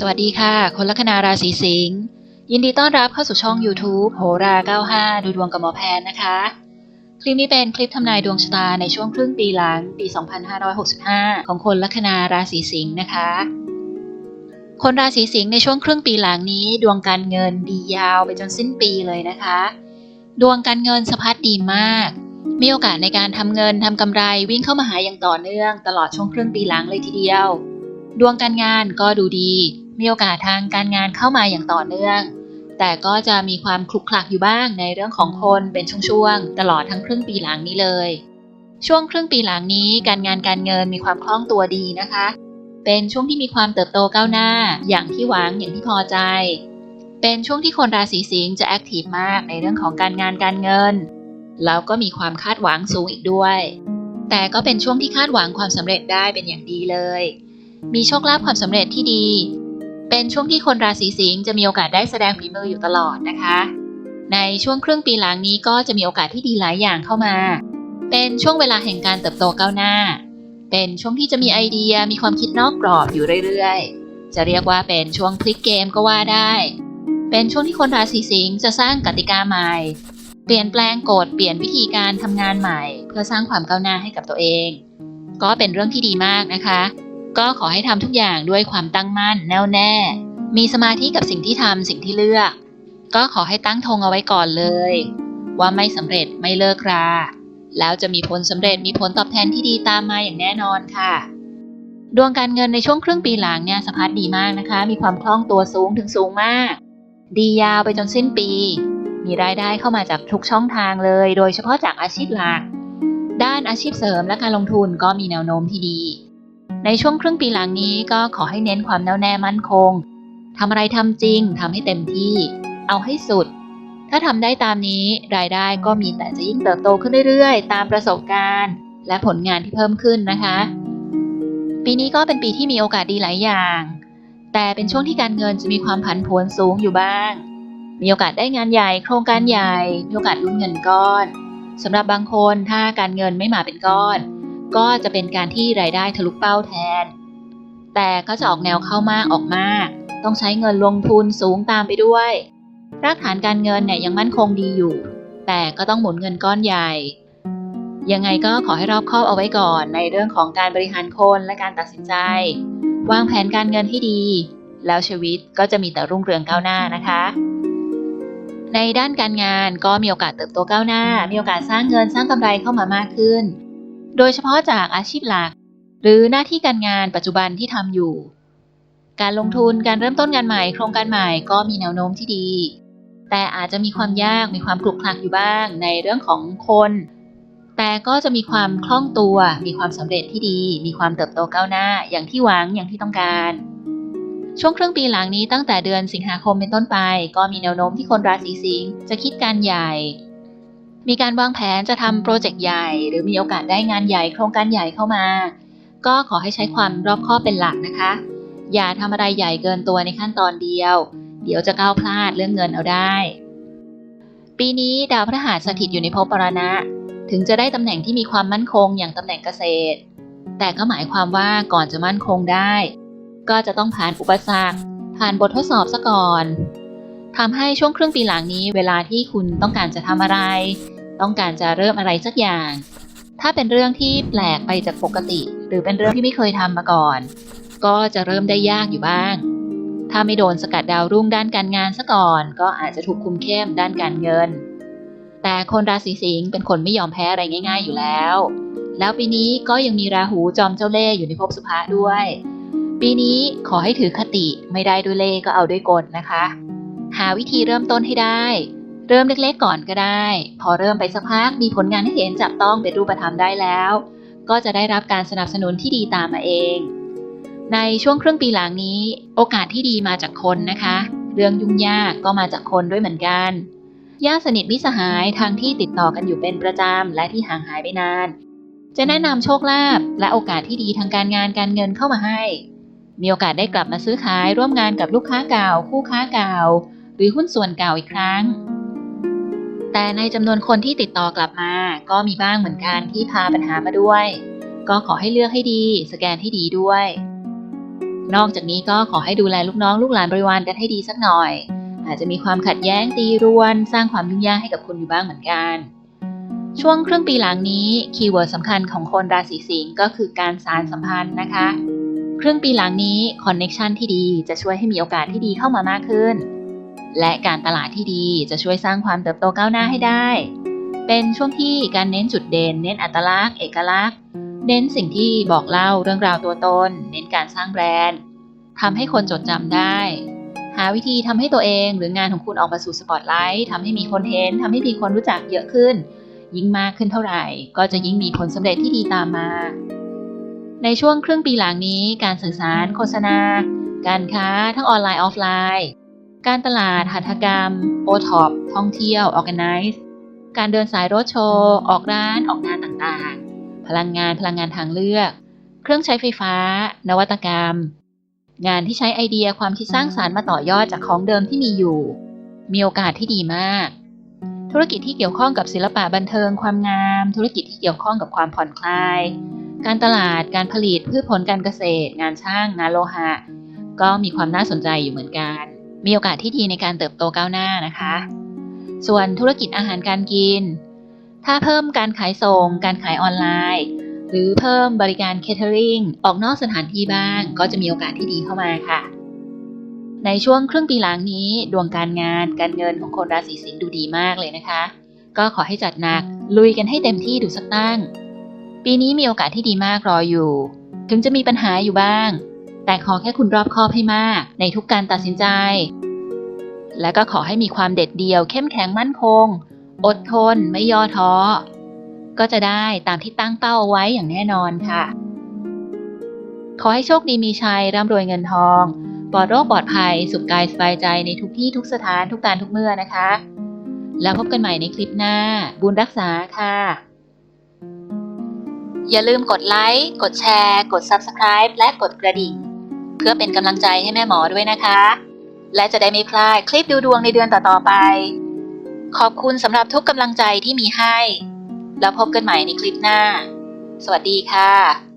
สวัสดีค่ะ คนลัคนาราศีสิงห์ยินดีต้อนรับเข้าสู่ช่อง YouTube โหรา 95 ดูดวงกับหมอแพนนะคะ คลิปนี้เป็นคลิปทำนายดวงชะตาในช่วงครึ่งปีหลังปี 2565 ของคนลัคนาราศีสิงห์นะคะ คนราศีสิงห์ในช่วงครึ่งปีหลังนี้ ดวงการเงินดียาวไปจนสิ้นปีเลยนะคะ ดวงการเงินสะพัดดีมาก มีโอกาสในการทำเงินทำกำไรวิ่งเข้ามาหาอย่างต่อเนื่อง ตลอดช่วงครึ่งปีหลังเลยทีเดียว ดวงการงานก็ดูดี มีโอกาสทางการงานเข้ามาอย่างต่อเนื่อง แต่ก็จะมีความคลุกคลักอยู่บ้างในเรื่องของคนเป็นช่วงๆ ตลอดทั้งครึ่งปีหลังนี้เลย ช่วงครึ่งปีหลังนี้การงานการเงินมีความคล่องตัวดีนะคะ เป็นช่วงที่มีความเติบโตก้าวหน้า อย่างที่หวังอย่างที่พอใจ เป็นช่วงที่คนราศีสิงห์จะแอคทีฟมากในเรื่องของการงานการเงิน แล้วก็มีความคาดหวังสูงอีกด้วย แต่ก็เป็นช่วงที่คาดหวังความสำเร็จได้เป็นอย่างดีเลย มีโชคลาภความสำเร็จที่ดี เป็นช่วงที่คนราศีสิงห์จะมีโอกาสได้แสดงฝีมืออยู่ตลอดนะคะ ในช่วงครึ่งปีหลังนี้ก็จะมีโอกาสที่ดีหลายอย่างเข้ามา เป็นช่วงเวลาแห่งการเติบโตก้าวหน้า เป็นช่วงที่จะมีไอเดียมีความคิดนอกกรอบอยู่เรื่อยๆ จะเรียกว่าเป็นช่วงพลิกเกมก็ว่าได้ เป็นช่วงที่คนราศีสิงห์จะสร้างกติกาใหม่ เปลี่ยนแปลงกฎเปลี่ยนวิธีการทำงานใหม่ เพื่อสร้างความก้าวหน้าให้กับตัวเอง ก็เป็นเรื่องที่ดีมากนะคะ ก็ขอให้ทำทุกอย่างด้วยความตั้งมั่นแน่วแน่ มีสมาธิกับสิ่งที่ทำสิ่งที่เลือก ก็ขอให้ตั้งธงเอาไว้ก่อนเลย ว่าไม่สำเร็จไม่เลิกรา แล้วจะมีผลสำเร็จมีผลตอบแทนที่ดีตามมาอย่างแน่นอนค่ะ ดวงการเงินในช่วงครึ่งปีหลังเนี่ยสะพัดดีมากนะคะ มีความคล่องตัวสูงถึงสูงมาก ดียาวไปจนสิ้นปี มีรายได้เข้ามาจากทุกช่องทางเลย โดยเฉพาะจากอาชีพหลักด้านอาชีพเสริมและการลงทุนก็มีแนวโน้มที่ดี ในช่วงครึ่งปีหลังนี้ก็ขอให้เน้นความแน่วแน่มั่นคงทำอะไรทำจริงทำให้เต็มที่ เอาให้สุด ถ้าทำได้ตามนี้รายได้ก็มีแต่จะยิ่งเติบโตขึ้นเรื่อยๆ ตามประสบการณ์ และผลงานที่เพิ่มขึ้นนะคะ ปีนี้ก็เป็นปีที่มีโอกาสดีหลายอย่าง แต่เป็นช่วงที่การเงินจะมีความผันผวนสูงอยู่บ้าง มีโอกาสได้งานใหญ่โครงการใหญ่มีโอกาสลุ้นเงินก้อนสำหรับบางคนถ้าการเงินไม่มาเป็นก้อน ก็จะเป็นการที่รายได้ทะลุเป้าแทน แต่ก็จะออกแนวเข้ามากออกมาก ต้องใช้เงินลงทุนสูงตามไปด้วย รากฐานการเงินเนี่ยยังมั่นคงดีอยู่ แต่ก็ต้องหมุนเงินก้อนใหญ่ ยังไงก็ขอให้รอบคอบเอาไว้ก่อนในเรื่องของการบริหารคนและการตัดสินใจ วางแผนการเงินให้ดี แล้วชีวิตก็จะมีแต่รุ่งเรืองก้าวหน้านะคะในด้านการงานก็มีโอกาสเติบโตก้าวหน้า มีโอกาสสร้างเงินสร้างกำไรเข้ามามากขึ้น โดยเฉพาะจากอาชีพหลัก หรือหน้าที่การงานปัจจุบันที่ทำอยู่ การลงทุนการเริ่มต้นงานใหม่โครงการใหม่ก็มีแนวโน้มที่ดี แต่อาจจะมีความยากมีความคลุกคลักอยู่บ้างในเรื่องของคน แต่ก็จะมีความคล่องตัว มีความสำเร็จที่ดี มีความเติบโตก้าวหน้า อย่างที่หวังอย่างที่ต้องการช่วงครึ่งปีหลังนี้ตั้งแต่เดือนสิงหาคมเป็นต้นไป ก็มีแนวโน้มที่คนราศีสิงห์จะคิดการใหญ่ มีการวางแผนจะทำโปรเจกต์ใหญ่ หรือมีโอกาสได้งานใหญ่โครงการใหญ่เข้ามา ก็ขอให้ใช้ความรอบคอบเป็นหลักนะคะ อย่าทำอะไรใหญ่เกินตัวในขั้นตอนเดียว เดี๋ยวจะก้าวพลาดเรื่องเงินเอาได้ ปีนี้ดาวพฤหัสสถิตอยู่ในภพปรณะ ถึงจะได้ตำแหน่งที่มีความมั่นคงอย่างตำแหน่งเกษตร แต่ก็หมายความว่าก่อนจะมั่นคงได้ ก็จะต้องผ่านอุปสรรคผ่านบททดสอบซะก่อนทำให้ช่วงครึ่งปีหลังนี้เวลาที่คุณต้องการจะทำอะไร ต้องการจะเริ่มอะไรสักอย่าง ถ้าเป็นเรื่องที่แปลกไปจากปกติ หรือเป็นเรื่องที่ไม่เคยทำมาก่อน ก็จะเริ่มได้ยากอยู่บ้าง ถ้าไม่โดนสกัดดาวรุ่งด้านการงานซะก่อน ก็อาจจะถูกคุมเข้มด้านการเงิน แต่คนราศีสิงห์เป็นคนไม่ยอมแพ้อะไรง่าย ๆ อยู่แล้ว แล้วปีนี้ก็ยังมีราหูจอมเจ้าเล่ห์อยู่ในภพสุภะด้วย ปีนี้ขอให้ถือคติไม่ได้ด้วยเล่ก็เอาด้วยกลนะคะ หาวิธีเริ่มต้นให้ได้ เริ่มเล็กๆก่อนก็ได้ พอเริ่มไปสักพักมีผลงานให้เห็นจับต้องเป็นรูปธรรมได้แล้ว ก็จะได้รับการสนับสนุนที่ดีตามมาเอง ในช่วงครึ่งปีหลังนี้ โอกาสที่ดีมาจากคนนะคะ เรื่องยุ่งยากก็มาจากคนด้วยเหมือนกันญาติสนิทมิสหายทางที่ติดต่อกันอยู่เป็นประจำและที่ห่างหายไปนาน จะแนะนำโชคลาภและโอกาสที่ดีทางการงานการเงินเข้ามาให้ มีโอกาสได้กลับมาซื้อขายร่วมงานกับลูกค้าเก่า คู่ค้าเก่า หรือหุ้นส่วนเก่าอีกครั้ง แต่ในจำนวนคนที่ติดต่อกลับมา ก็มีบ้างเหมือนกันที่พาปัญหามาด้วย ก็ขอให้เลือกให้ดี สแกนให้ดีด้วย นอกจากนี้ก็ขอให้ดูแลลูกน้องลูกหลานบริวารกันให้ดีสักหน่อย อาจจะมีความขัดแย้งตีรวน สร้างความยุ่งยากให้กับคุณอยู่บ้างเหมือนกัน ช่วงครึ่งปีหลังนี้คีย์เวิร์ดสำคัญของคนราศีสิงห์ก็คือการสารสัมพันธ์นะคะครึ่งปีหลังนี้คอนเน็ชันที่ดีจะช่วยให้มีโอกาสที่ดีเข้ามามากขึ้น และการตลาดที่ดีจะช่วยสร้างความเติบโตก้าวหน้าให้ได้ เป็นช่วงที่การเน้นจุดเด่น เน้นอัตลักษณ์ เอกลักษณ์ เน้นสิ่งที่บอกเล่าเรื่องราวตัวตน เน้นการสร้างแบรนด์ทำให้คนจดจำได้ หาวิธีทำให้ตัวเองหรืองานของคุณออกมาสู่สปอตไลท์ทำให้มีคนเห็นทำให้มีคนรู้จักเยอะขึ้น ยิ่งมากขึ้นเท่าไหร่ ก็จะยิ่งมีผลสำเร็จที่ดีตามมา ในช่วงครึ่งปีหลังนี้ การสื่อสาร โฆษณา การค้าทั้งออนไลน์ออฟไลน์ การตลาด หัตถกรรม โอท็อป ท่องเที่ยว ออ g a แก z e การเดินสายรถโชว์ ออกร้าน ออกงานต่างๆ พลังงาน พลังงานทางเลือก เครื่องใช้ไฟฟ้า นวัตกรรม งานที่ใช้ไอเดียความคิดสร้างสารรค์มาต่อยอดจากของเดิมที่มีอยู่ มีโอกาสที่ดีมาก ธุรกิจที่เกี่ยวข้องกับศิลปะบันเทิง ความงาม ธุรกิจที่เกี่ยวข้องกับความผ่อนคลาย การตลาด การผลิต พืชผลการเกษตร งานช่าง งานโลหะ ก็มีความน่าสนใจอยู่เหมือนกัน มีโอกาสที่ดีในการเติบโตก้าวหน้านะคะ ส่วนธุรกิจอาหารการกิน ถ้าเพิ่มการขายส่ง การขายออนไลน์ หรือเพิ่มบริการเคเทอริงออกนอกสถานที่บ้าง ก็จะมีโอกาสที่ดีเข้ามาค่ะ ในช่วงครึ่งปีหลังนี้ ดวงการงานการเงินของคนราศีสิงห์ดูดีมากเลยนะคะ ก็ขอให้จัดหนักลุยกันให้เต็มที่ดูสักตั้ง ปีนี้มีโอกาสที่ดีมากรออยู่ ถึงจะมีปัญหาอยู่บ้าง แต่ขอแค่คุณรอบคอบให้มาก ในทุกการตัดสินใจ และก็ขอให้มีความเด็ดเดี่ยว เข้มแข็งมั่นคง อดทนไม่ย่อท้อ ก็จะได้ตามที่ตั้งเป้าเอาไว้อย่างแน่นอนค่ะ ขอให้โชคดีมีชัยร่ำรวยเงินทอง ปลอดโรคปลอดภัย สุขกายสบายใจในทุกที่ทุกสถานทุกการทุกเมื่อนะคะ แล้วพบกันใหม่ในคลิปหน้า บุญรักษาค่ะอย่าลืมกดไลค์ กดแชร์ กด Subscribe และกดกระดิ่ง เพื่อเป็นกำลังใจให้แม่หมอด้วยนะคะ และจะได้ไม่พลาดคลิปดูดวงในเดือนต่อๆไป ขอบคุณสำหรับทุกกำลังใจที่มีให้ แล้วพบกันใหม่ในคลิปหน้า สวัสดีค่ะ